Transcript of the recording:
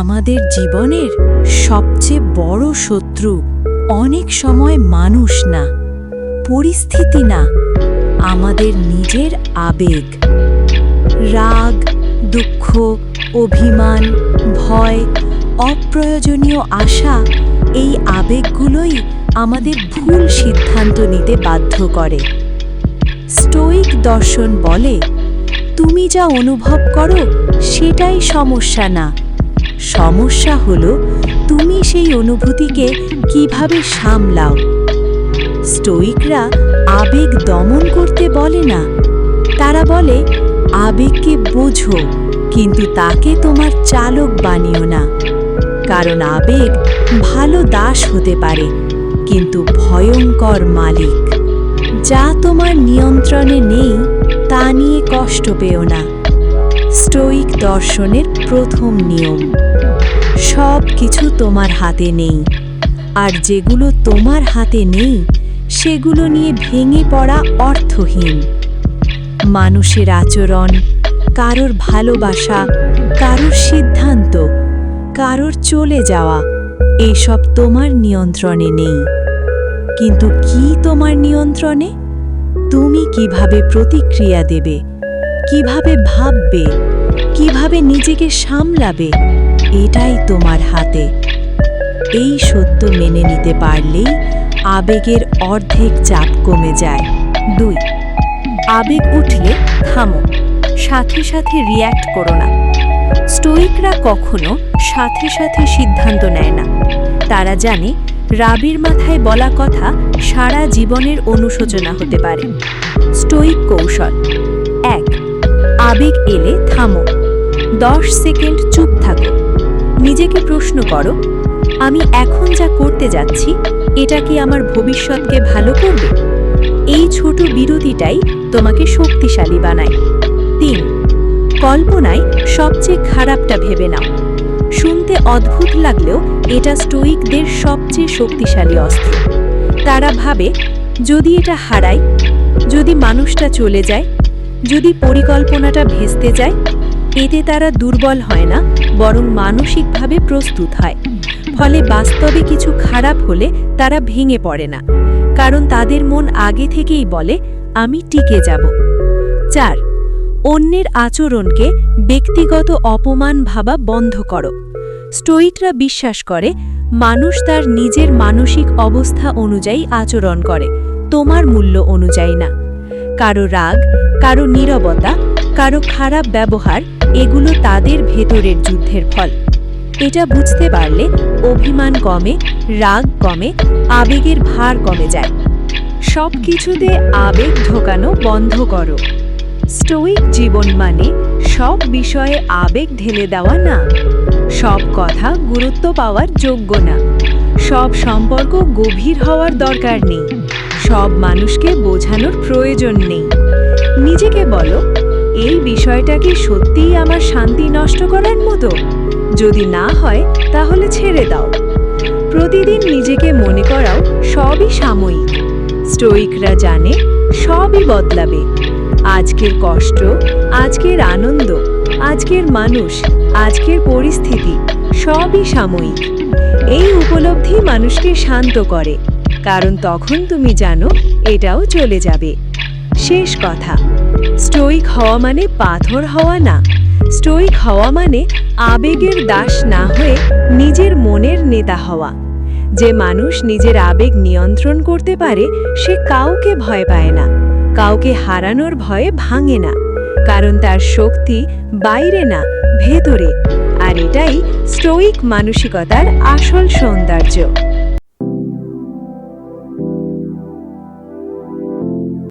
আমাদের জীবনের সবচেয়ে বড় শত্রু অনেক সময় মানুষ না, পরিস্থিতি না, আমাদের নিজের আবেগ। রাগ, দুঃখ, অভিমান, ভয়, অপ্রয়োজনীয় আশা, এই আবেগগুলোই আমাদের ভুল সিদ্ধান্ত নিতে বাধ্য করে। স্টোইক দর্শন বলে, তুমি যা অনুভব করো, সেটাই সমস্যা না। সমস্যা হলো, তুমি সেই অনুভূতিকে কীভাবে সামলাও? স্টোইকরা আবেগ দমন করতে বলে না। তারা বলে, আবেগকে বোঝো, কিন্তু তাকে তোমার চালক বানিও না। কারণ আবেগ ভালো দাস হতে পারে, কিন্তু ভয়ঙ্কর মালিক। যা তোমার নিয়ন্ত্রণে নেই, তা নিয়ে কষ্ট পেও না। স্টোইক দর্শনের প্রথম নিয়ম। সব কিছু তোমার হাতে নেই। আর যেগুলো তোমার হাতে নেই, সেগুলো নিয়ে ভেঙে পড়া অর্থহীন। মানুষের আচরণ, কারোর ভালোবাসা, কারোর সিদ্ধান্ত, কারোর চলে যাওয়া, এসব তোমার নিয়ন্ত্রণে নেই। কিন্তু কি তোমার নিয়ন্ত্রণে? তুমি কীভাবে প্রতিক্রিয়া দেবে? কীভাবে ভাববে, কীভাবে নিজেকে সামলাবে, এটাই তোমার হাতে। এই সত্য মেনে নিতে পারলেই আবেগের অর্ধেক চাপ কমে যায়। দুই, আবেগ উঠলে থামো, সাথে সাথে রিয়্যাক্ট করো না। স্টোইকরা কখনো সাথে সাথে সিদ্ধান্ত নেয় না। তারা জানে রাবির মাথায় বলা কথা সারা জীবনের অনুশোচনা হতে পারে। স্টোইক কৌশল আবেগ এলে থামো। দশ সেকেন্ড চুপ থাকো। নিজেকে প্রশ্ন করো, আমি এখন যা করতে যাচ্ছি, এটা কি আমার ভবিষ্যৎকে ভালো করবে? এই ছোট বিরতিটাই তোমাকে শক্তিশালী বানায়। তিন, কল্পনায় সবচেয়ে খারাপটা ভেবে নাও। শুনতে অদ্ভুত লাগলেও এটা স্টোইকদের সবচেয়ে শক্তিশালী অস্ত্র। তারা ভাবে, যদি এটা হারাই, যদি মানুষটা চলে যায় যদি পরিকল্পনাটা ভেস্তে যায়, এতে তারা দুর্বল হয় না, বরং মানসিকভাবে প্রস্তুত হয়। ফলে বাস্তবে কিছু খারাপ হলে তারা ভেঙে পড়ে না। কারণ তাদের মন আগে থেকেই বলে, আমি টিকে যাব। চার, অন্যের আচরণকে ব্যক্তিগত অপমান ভাবা বন্ধ করো। স্টোইকরা বিশ্বাস করে, মানুষ তার নিজের মানসিক অবস্থা অনুযায়ী আচরণ করে, তোমার মূল্য অনুযায়ী না। কারও রাগ, কারও নীরবতা, কারও খারাপ ব্যবহার, এগুলো তাদের ভেতরের যুদ্ধের ফল। এটা বুঝতে পারলে অভিমান কমে, রাগ কমে, আবেগের ভার কমে যায়। সব কিছুতে আবেগ ঢোকানো বন্ধ করো। স্টোইক জীবন মানে সব বিষয়ে আবেগ ঢেলে দেওয়া না। সব কথা গুরুত্ব পাওয়ার যোগ্য না। সব সম্পর্ক গভীর হওয়ার দরকার নেই। সব মানুষকে বোঝানোর প্রয়োজন নেই। নিজেকে বলো, এই বিষয়টা কি সত্যিই আমার শান্তি নষ্ট করার মতো? যদি না হয়, তাহলে ছেড়ে দাও। প্রতিদিন নিজেকে মনে করাও সবই সাময়িক। স্টোইকরা জানে, সবই বদলাবে। আজকের কষ্ট, আজকের আনন্দ, আজকের মানুষ, আজকের পরিস্থিতি, সবই সাময়িক। এই উপলব্ধি মানুষকে শান্ত করে। কারণ তখন তুমি জানো এটাও চলে যাবে। শেষ কথা। স্টোইক হওয়া মানে পাথর হওয়া না। স্টোইক হওয়া মানে আবেগের দাস না হয়ে নিজের মনের নেতা হওয়া। যে মানুষ নিজের আবেগ নিয়ন্ত্রণ করতে পারে, সে কাউকে ভয় পায় না। কাউকে হারানোর ভয়ে ভাঙে না। কারণ তার শক্তি বাইরে না, ভেতরে। আর এটাই স্টোইক মানসিকতার আসল সৌন্দর্য।